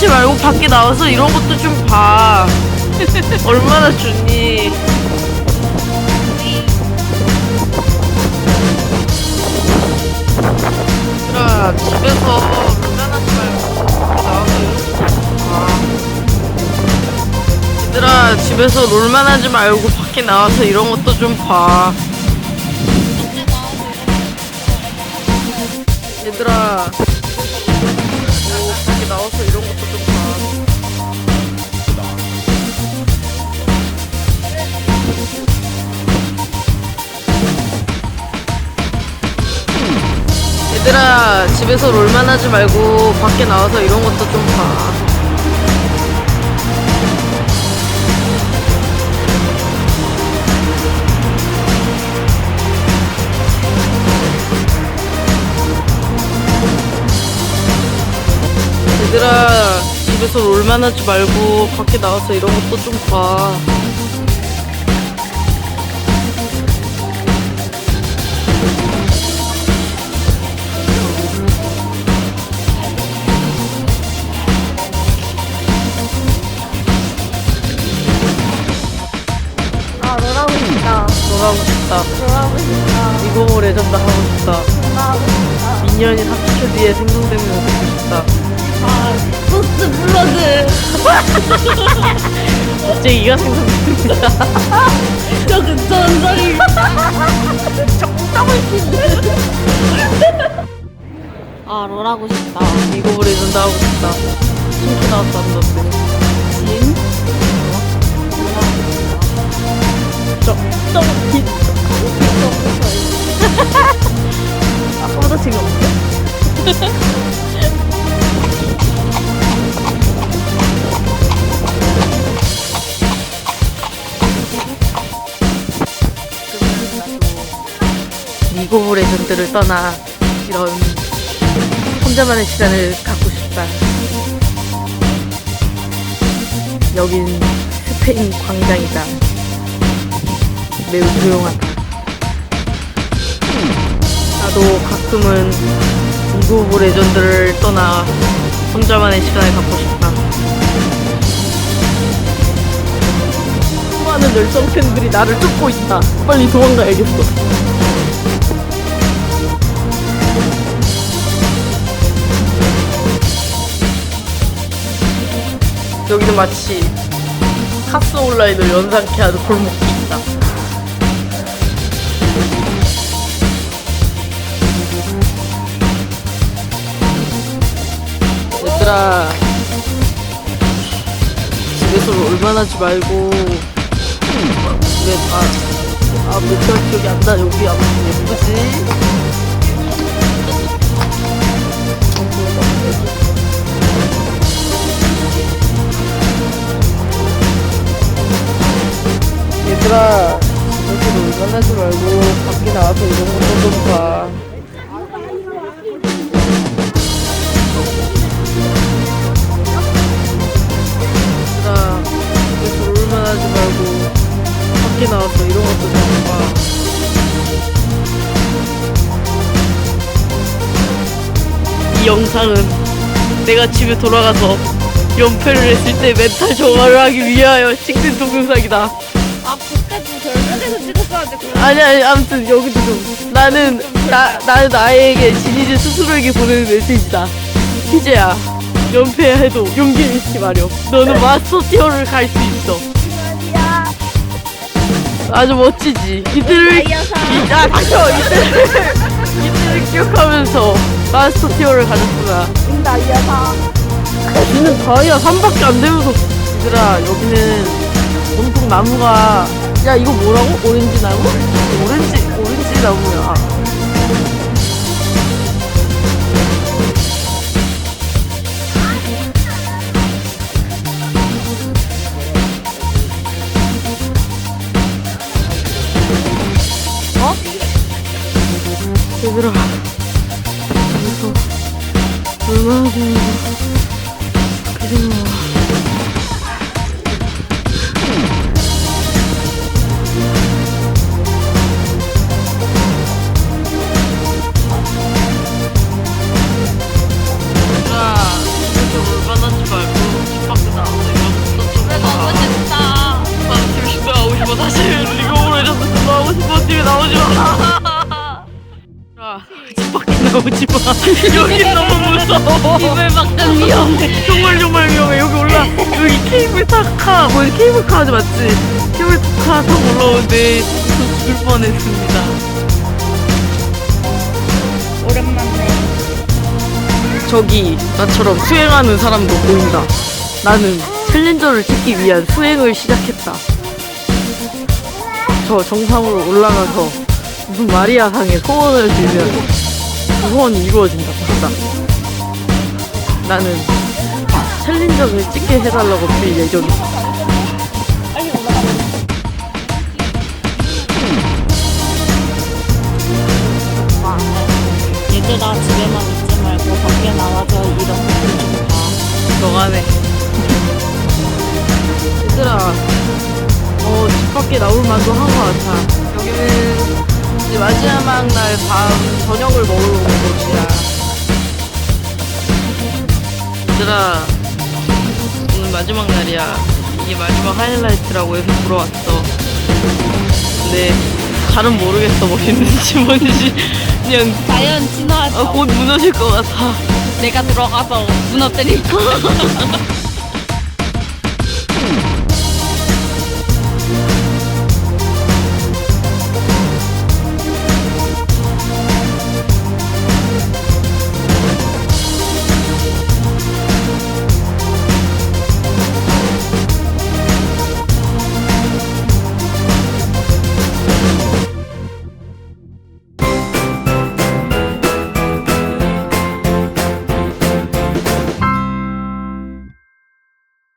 하지 말고 밖에 나와서 이런 것도 좀 봐. 얼마나 좋니? 얘들아 집에서 불편하지 말고 밖에 나와서 이런 것도 좀 봐. 얘들아 집에서 롤만 하지 말고 밖에 나와서 이런 것도 좀 봐. 얘들아 나와서 이런 것도 좀 봐. 얘들아 집에서 롤만 하지 말고 밖에 나와서 이런 것도 좀 봐. 집에서 롤만 하지 말고 밖에 나와서 이런 것도 좀 봐. 아, 싶다. 싶다. 싶다. 오브 레전드 하고 싶다. 미니언이 30초 뒤에 생성되면 듣고 싶다. 아, 포스트 블러드. 이제 이가 생성됩니다. 저 근처는 소리. 적당히 아, 롤하고 싶다. 리그 오브 레전드 하고 싶다. 친구 나왔다는데. 진? 저, 저, 기, 아까보다 재미없는데? 레전드를 떠나 이런 혼자만의 시간을 갖고 싶다. 여긴 스페인 광장이다. 매우 조용하다. 나도 가끔은 리그 오브 레전드를 떠나 혼자만의 시간을 갖고 싶다. 수많은 열정 팬들이 나를 쫓고 있다. 빨리 도망가야겠어. 여기는 마치 카스 온라인을 연상케 하는 골목이 있다. 얘들아 집에서 롤만 하지 말고 왜 아, 아, 몇달 기억이 안 나. 여기 아무튼 예쁘지? 얘들아, 집에서 롤만 하지 말고 밖에 나와서 이런 것도 좀 봐. 얘들아, 집에서 롤만 하지 말고 밖에 나와서 이런 것도 좀 봐. 이 영상은 내가 집에 돌아가서 연패를 했을 때 멘탈 정화를 하기 위하여 찍는 동영상이다. 아니 아니 아무튼 여기도 좀 나는 나 나는 나에게 진이즈 스스로에게 보내는 메시지다. 희재야 연패해야 해도 용기를 잃지 마렴. 너는 마스터 티어를 갈 수 있어. 야, 아주 멋지지. 이들을. 이- 아 닥쳐 이들을 이들을 기억하면서 마스터 티어를 가졌구나. 여기는 다이아 3밖에 안 되면서 얘들아 여기는 온통 나무가 야 이거 뭐라고? 오렌지 나무? 오렌지 오렌지 나무야 어? 얘들아 얼마나 되는지 그리고 야, 이렇 오지 마. 여기 너무 무서워. 이불 밖은 위험해. 정말 정말 위험해. 여기 올라 여기 케이블카 뭐 케이블카 하지 맞지? 케이블카 타고 올라오는데 저 죽을 뻔했습니다. 오랜만에. 저기 나처럼 수행하는 사람도 보인다. 나는 챌린저를 찍기 위한 수행을 시작했다. 저 정상으로 올라가서 무슨 마리아상에 소원을 빌면 그 소원이 이루어진다. 봤다. 나는 챌린저를 찍게 해달라고 빌 예정이다. 얘들아 집에만 있지 말고 밖에 나와서 이런 것좀 봐. 너가네. 얘들아, 어, 집 밖에 나올 만도 한 것 같아. 마지막 날 밤 저녁을 먹으러 온 곳이야. 얘들아, 오늘 마지막 날이야. 이게 마지막 하이라이트라고 해서 보러 왔어. 근데 잘은 모르겠어, 뭐 있는지 뭔지. 그냥 과연 진화하죠. 아, 곧 무너질 것 같아. 내가 들어가서 무너뜨릴 거.